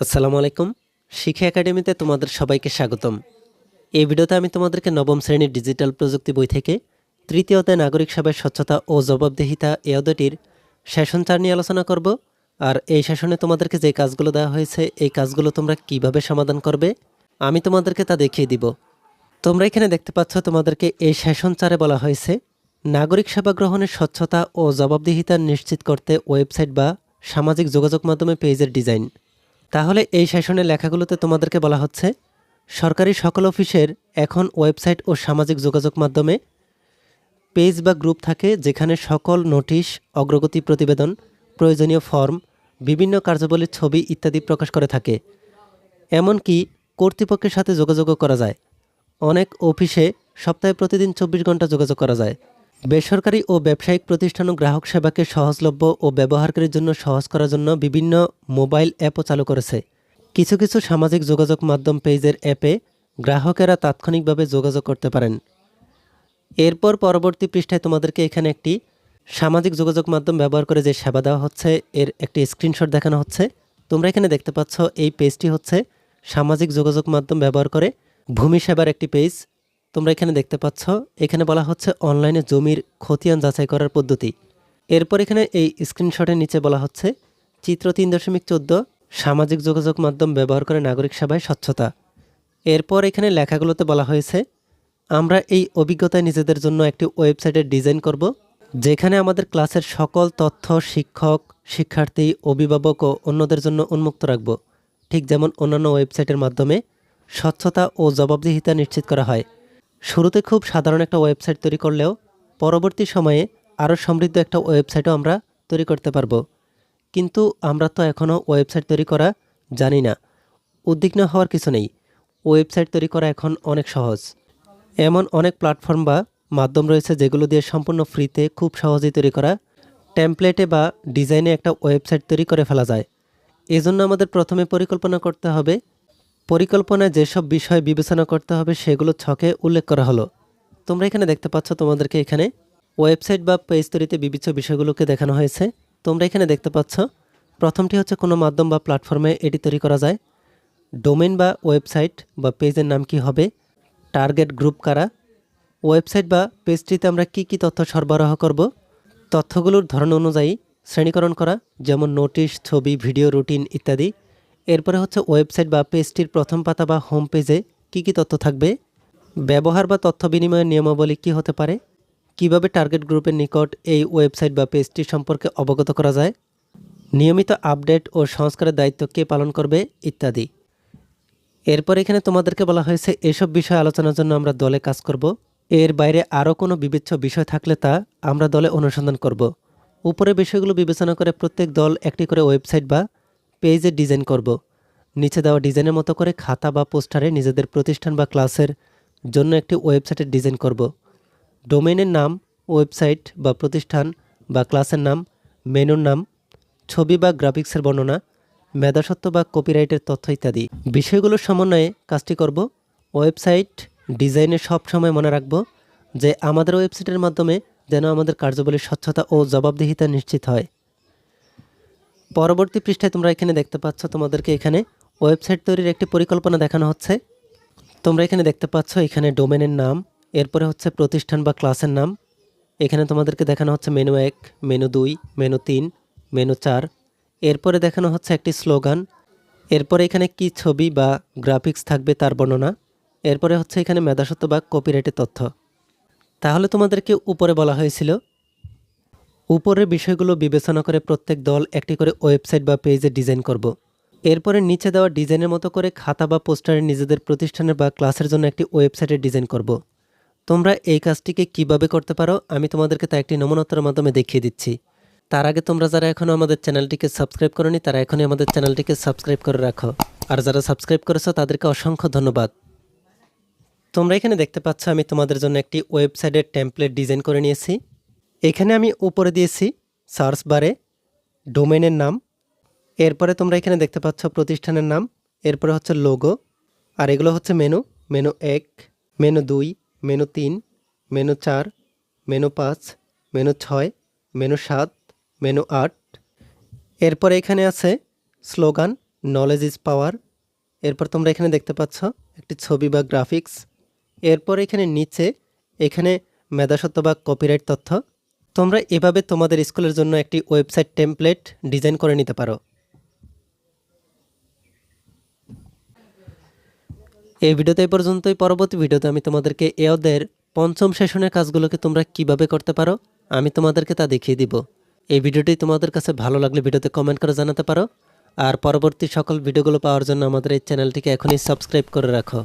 আসসালামু আলাইকুম। শিক্ষা একাডেমিতে তোমাদের সবাইকে স্বাগতম। এই ভিডিওতে আমি তোমাদেরকে নবম শ্রেণির ডিজিটাল প্রযুক্তি বই থেকে তৃতীয়তে নাগরিক সেবার স্বচ্ছতা ও জবাবদিহিতা এ অধ্যায়টির সেশন চার নিয়ে আলোচনা করব। আর এই সেশনে তোমাদেরকে যে কাজগুলো দেওয়া হয়েছে, এই কাজগুলো তোমরা কীভাবে সমাধান করবে, আমি তোমাদেরকে তা দেখিয়ে দিব। তোমরা এখানে দেখতে পাচ্ছ তোমাদেরকে এই সেশন চারে বলা হয়েছে, নাগরিক সেবা গ্রহণের স্বচ্ছতা ও জবাবদিহিতা নিশ্চিত করতে ওয়েবসাইট বা সামাজিক যোগাযোগ মাধ্যমে পেজের ডিজাইন। তাহলে এই সেশনের লেখাগুলোতে তোমাদেরকে বলা হচ্ছে, সরকারি সকল অফিসের এখন ওয়েবসাইট ও সামাজিক যোগাযোগ মাধ্যমে পেজ বা গ্রুপ থাকে যেখানে সকল নোটিশ, অগ্রগতি প্রতিবেদন, প্রয়োজনীয় ফর্ম, বিভিন্ন কার্যাবলীর ছবি ইত্যাদি প্রকাশ করে থাকে। এমনকি কর্তৃপক্ষের সাথে যোগাযোগও করা যায়। অনেক অফিসে সপ্তাহে প্রতিদিন চব্বিশ ঘণ্টা যোগাযোগ করা যায়। বেসরকারি ও ব্যবসায়িক প্রতিষ্ঠান গ্রাহক সেবাকে সহজলভ্য ও ব্যবহারকারীর জন্য সহজ করার জন্য বিভিন্ন মোবাইল অ্যাপও চালু করেছে। কিছু কিছু সামাজিক যোগাযোগ মাধ্যম পেজের অ্যাপে গ্রাহকেরা তাৎক্ষণিকভাবে যোগাযোগ করতে পারেন। এরপর পরবর্তী পৃষ্ঠায় তোমাদেরকে এখানে একটি সামাজিক যোগাযোগ মাধ্যম ব্যবহার করে যে সেবা দেওয়া হচ্ছে, এর একটি স্ক্রিনশট দেখানো হচ্ছে। তোমরা এখানে দেখতে পাচ্ছ, এই পেজটি হচ্ছে সামাজিক যোগাযোগ মাধ্যম ব্যবহার করে ভূমি সেবার একটি পেজ। তোমরা এখানে দেখতে পাচ্ছ, এখানে বলা হচ্ছে অনলাইনে জমির খতিয়ান যাচাই করার পদ্ধতি। এরপর এখানে এই স্ক্রিনশটের নিচে বলা হচ্ছে, চিত্র তিন দশমিক চোদ্দ, সামাজিক যোগাযোগ মাধ্যম ব্যবহার করে নাগরিক সেবায় স্বচ্ছতা। এরপর এখানে লেখাগুলোতে বলা হয়েছে, আমরা এই অভিজ্ঞতায় নিজেদের জন্য একটি ওয়েবসাইটের ডিজাইন করব, যেখানে আমাদের ক্লাসের সকল তথ্য, শিক্ষক, শিক্ষার্থী, অভিভাবক ও অন্যদের জন্য উন্মুক্ত রাখব। ঠিক যেমন অন্যান্য ওয়েবসাইটের মাধ্যমে স্বচ্ছতা ও জবাবদিহিতা নিশ্চিত করা হয়। শুরুতে খুব সাধারণ একটা ওয়েবসাইট তৈরি করলেও পরবর্তী সময়ে আরও সমৃদ্ধ একটা ওয়েবসাইটও আমরা তৈরি করতে পারব। কিন্তু আমরা তো এখনও ওয়েবসাইট তৈরি করা জানি না। উদ্বিগ্ন হওয়ার কিছু নেই। ওয়েবসাইট তৈরি করা এখন অনেক সহজ। এমন অনেক প্ল্যাটফর্ম বা মাধ্যম রয়েছে যেগুলো দিয়ে সম্পূর্ণ ফ্রিতে খুব সহজেই তৈরি করা টেমপ্লেটে বা ডিজাইনে একটা ওয়েবসাইট তৈরি করে ফেলা যায়। এজন্য আমাদের প্রথমে পরিকল্পনা করতে হবে পরিকল্পনায় যেসব বিষয় বিবেচনা করতে হবে, সেগুলো ছকে উল্লেখ করা হলো। তোমরা এখানে দেখতে পাচ্ছ তোমাদেরকে এখানে ওয়েবসাইট বা পেজ তৈরিতে বিবিচ্ছ বিষয়গুলোকে দেখানো হয়েছে। তোমরা এখানে দেখতে পাচ্ছ, প্রথমটি হচ্ছে কোনো মাধ্যম বা প্ল্যাটফর্মে এটি তৈরি করা যায়। ডোমেন বা ওয়েবসাইট বা পেজের নাম কি হবে? টার্গেট গ্রুপ কারা? ওয়েবসাইট বা পেজটিতে আমরা কি কি তথ্য সরবরাহ করব? তথ্যগুলোর ধরন অনুযায়ী শ্রেণীকরণ করা, যেমন নোটিশ, ছবি, ভিডিও, রুটিন ইত্যাদি। এরপরে হচ্ছে ওয়েবসাইট বা পেজটির প্রথম পাতা বা হোম পেজে কী কী তথ্য থাকবে? ব্যবহার বা তথ্য বিনিময়ের নিয়মাবলী কী হতে পারে? কীভাবে টার্গেট গ্রুপের নিকট এই ওয়েবসাইট বা পেজটি সম্পর্কে অবগত করা যায়? নিয়মিত আপডেট ও সংস্কারের দায়িত্ব কে পালন করবে? ইত্যাদি। এরপর এখানে তোমাদেরকে বলা হয়েছে, এসব বিষয় আলোচনার জন্য আমরা দলে কাজ করব। এর বাইরে আরও কোনো বিবেচ্য বিষয় থাকলে তা আমরা দলে অনুসন্ধান করব। উপরে বিষয়গুলো বিবেচনা করে প্রত্যেক দল একটি করে ওয়েবসাইট বা পেজের ডিজাইন করব। নিচে দেওয়া ডিজাইনের মতো করে খাতা বা পোস্টারে নিজেদের প্রতিষ্ঠান বা ক্লাসের জন্য একটি ওয়েবসাইটের ডিজাইন করব। ডোমেনের নাম, ওয়েবসাইট বা প্রতিষ্ঠান বা ক্লাসের নাম, মেনুর নাম, ছবি বা গ্রাফিক্সের বর্ণনা মেধাসত্ব বা কপিরাইটের তথ্য ইত্যাদি। বিষয়গুলোর সমন্বয়ে কাজটি করব। ওয়েবসাইট ডিজাইনে সব সময় মনে রাখব যে আমাদের ওয়েবসাইটের মাধ্যমে যেন আমাদের কার্যাবলীর স্বচ্ছতা ও জবাবদিহিতা নিশ্চিত হয়। পরবর্তী পৃষ্ঠায় তোমরা এখানে দেখতে পাচ্ছ তোমাদেরকে এখানে ওয়েবসাইট তৈরির একটি পরিকল্পনা দেখানো হচ্ছে। তোমরা এখানে দেখতে পাচ্ছ এখানে ডোমেনের নাম, এরপরে হচ্ছে প্রতিষ্ঠান বা ক্লাসের নাম। এখানে তোমাদেরকে দেখানো হচ্ছে মেনু এক, মেনু দুই, মেনু তিন, মেনু চার। এরপরে দেখানো হচ্ছে একটি স্লোগান। এরপরে এখানে কি ছবি বা গ্রাফিক্স থাকবে তার বর্ণনা। এরপরে হচ্ছে এখানে মেধাসত্ব বা কপিরাইটের তথ্য। তাহলে তোমাদেরকে উপরে বলা হয়েছিল উপরের বিষয়গুলো বিবেচনা করে প্রত্যেক দল একটি করে ওয়েবসাইট বা পেজে ডিজাইন করব। এরপরে নিচে দেওয়া ডিজাইনের মতো করে খাতা বা পোস্টারে নিজেদের প্রতিষ্ঠানের বা ক্লাসের জন্য একটি ওয়েবসাইটের ডিজাইন করব। তোমরা এই কাজটিকে কীভাবে করতে পারো, আমি তোমাদেরকে তা একটি নমুনতার মাধ্যমে দেখিয়ে দিচ্ছি তার আগে তোমরা যারা এখনও আমাদের চ্যানেলটিকে সাবস্ক্রাইব করনি, তারা এখনই আমাদের চ্যানেলটিকে সাবস্ক্রাইব করে রাখো আর যারা সাবস্ক্রাইব করেছ, তাদেরকে অসংখ্য ধন্যবাদ তোমরা এখানে দেখতে পাচ্ছ, আমি তোমাদের জন্য একটি ওয়েবসাইটের টেমপ্লেট ডিজাইন করে নিয়েছি এখানে আমি উপরে দিয়েছি সার্চ বারে, ডোমেনের নাম। এরপরে তোমরা এখানে দেখতে পাচ্ছ প্রতিষ্ঠানের নাম, এরপরে হচ্ছে লোগো, আর এগুলো হচ্ছে মেনু। মেনু এক, মেনু দুই, মেনু তিন, মেনু চার, মেনু পাঁচ, মেনু ছয়, মেনু সাত, মেনু আট। এরপরে এখানে আছে স্লোগান নলেজ ইজ পাওয়ার এরপর তোমরা এখানে দেখতে পাচ্ছ একটি ছবি বা গ্রাফিক্স এরপর এখানে নিচে এখানে মেধাসত্ব বা কপিরাইট তথ্য। তোমরা এভাবে তোমাদের স্কুলের জন্য একটি ওয়েবসাইট টেমপ্লেট ডিজাইন করে নিতে পারো। এই ভিডিওতে পর্যন্তই। পরবর্তী ভিডিওতে আমি তোমাদেরকে এওদের পঞ্চম সেশনের কাজগুলোকে তোমরা কীভাবে করতে পারো, আমি তোমাদেরকে তা দেখিয়ে দিব। এই ভিডিওটি তোমাদের কাছে ভালো লাগলে ভিডিওতে কমেন্ট করে জানাতে পারো। আর পরবর্তী সকল ভিডিওগুলো পাওয়ার জন্য আমাদের এই চ্যানেলটিকে এখনই সাবস্ক্রাইব করে রাখো।